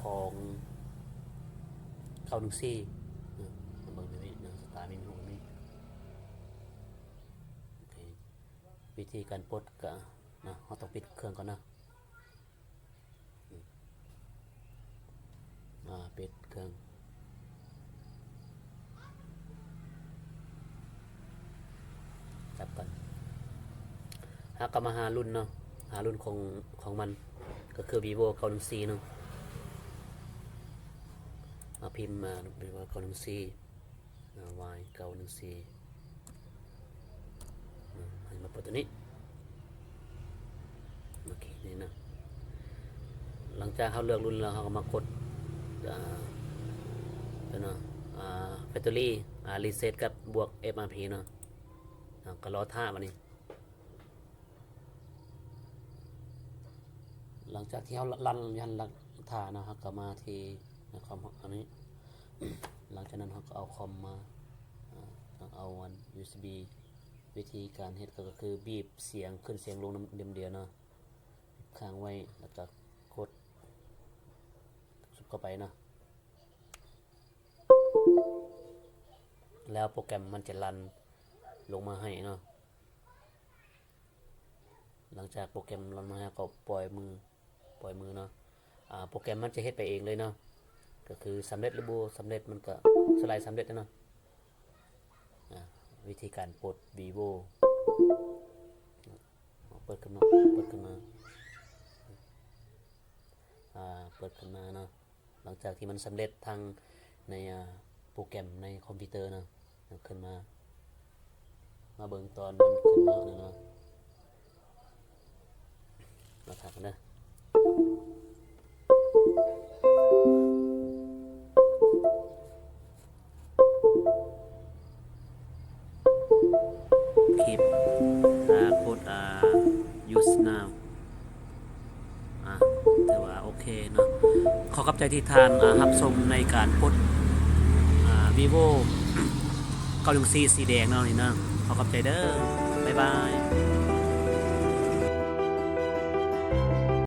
ของเข้าหนึ่งซี่อืมเบิ่งนี่นะสไตล์เมนูนี้โอเควิธีการปลดก็นะเราต้องปิดเครื่องก่อนนะอ่าปิดเครื่องจับก่อนหากลับมาหารุ่นเนาะหารุ่นของของมันก็คือ vivo 914เนาะ มาพิมพ์มา vivo 914อ่า y 914อ่าให้มาเปิดตัวนี้โอเคนี่นะหลังจากเขาเลือกรุ่นแล้วเขาก็มากดอ่าตัวเนาะอ่าแบตเตอรี่อ่ารีเซ็ตกับบวก MRP เนาะะก็รอท่ามันนี่หลังจากที่เขาลันยันลักท่านะครับก็มาที่ ในคอมอันนี้ หลังจากนั้นเขาก็เอาคอมมาอ่าเอาวัน USB วิธีการเฮ็ดก็คือบีบเสียงขึ้นเสียงลงน้ำเดียวเดียวเนาะค้างไว้แล้วก็กดสุดเข้าไปเนาะแล้วโปรแกรมมันจะรันลงมาให้เนาะหลังจากโปรแกรมลงมาให้ก็ปล่อยมือปล่อยมือเนาะอ่าโปรแกรมมันจะเฮ็ดไปเองเลยเนาะ ก็คือสำเร็จหรือบ่สำเร็จมันก็สไลด์สำเร็จแล้วเนาะอ่าวิธีการปลด vivo เปิดขึ้นมาเปิดขึ้นมาอ่าเปิดขึ้นมาเนาะหลังจากที่มันสำเร็จทางในโปรแกรมในคอมพิวเตอร์เนาะขึ้นมา มาเบิ่งตอนมันขึ้นมาเนาะมาถามกันนะ คลิปอ่ากดอ่า use now อะแต่ว่าโอเคเนาะขอกับใจที่ทานอ่ารับชมในการพดอ่า vivo เกาหลีซีสีแดงเนาะนี่เนาะขอขอบใจเด้อบ๊ายบาย